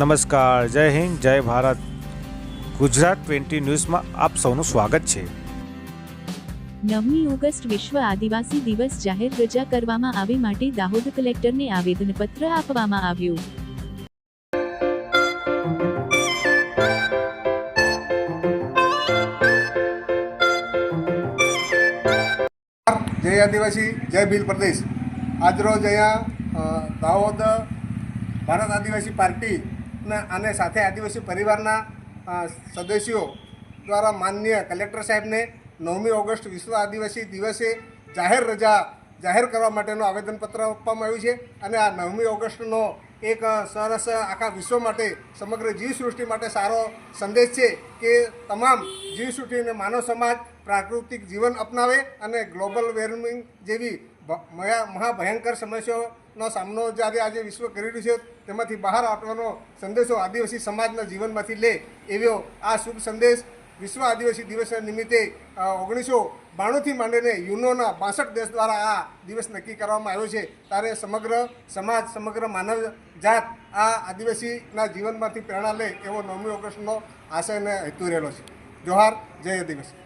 નમસ્કાર જય હિન્દ જય ભારત. ગુજરાત ટ્વેન્ટી ન્યૂઝમાં આપ સૌનું સ્વાગત છે. નવમી ઓગસ્ટ વિશ્વ આદિવાસી દિવસ જાહેર રજા કરવામાં આવે માટે દાહોદ કલેક્ટરને આવેદનપત્ર આપવામાં આવ્યું. જય આદિવાસી જય ભીલ પ્રદેશ. આજરોજ અહીંયા દાહોદ ભારત આદિવાસી પાર્ટી અને સાથે આદિવાસી પરિવારના સદસ્યો દ્વારા માનનીય કલેક્ટર સાહેબને નવમી ઓગસ્ટ વિશ્વ આદિવાસી દિવસે જાહેર રજા જાહેર કરવા માટેનું આવેદનપત્ર આપવામાં આવ્યું છે. અને આ નવમી ઓગસ્ટનો એક સરસ આખા વિશ્વ માટે, સમગ્ર જીવસૃષ્ટિ માટે સારો સંદેશ છે કે તમામ જીવસૃષ્ટિ અને માનવ સમાજ પ્રાકૃતિક જીવન અપનાવે અને ગ્લોબલ વોર્મિંગ જેવી મહાભયંકર મહા સમસ્યાઓનો સામનો જ્યારે આજે વિશ્વ કરી રહ્યું છે, તેમાંથી બહાર આવવાનો સંદેશો આદિવાસી સમાજના જીવનમાંથી લે એવો આ શુભ સંદેશ વિશ્વ આદિવાસી દિવસના નિમિત્તે ઓગણીસો બાણુંથી માંડીને યુનોના બાસઠ દેશ દ્વારા આ દિવસ નક્કી કરવામાં આવ્યો છે. ત્યારે સમગ્ર સમાજ, સમગ્ર માનવ જાત આ આદિવાસીના જીવનમાંથી પ્રેરણા લે એવો નવમી ઓગસ્ટનો આશય અને હેતુ રહેલો છે. જોહાર, જય આદિવાસી.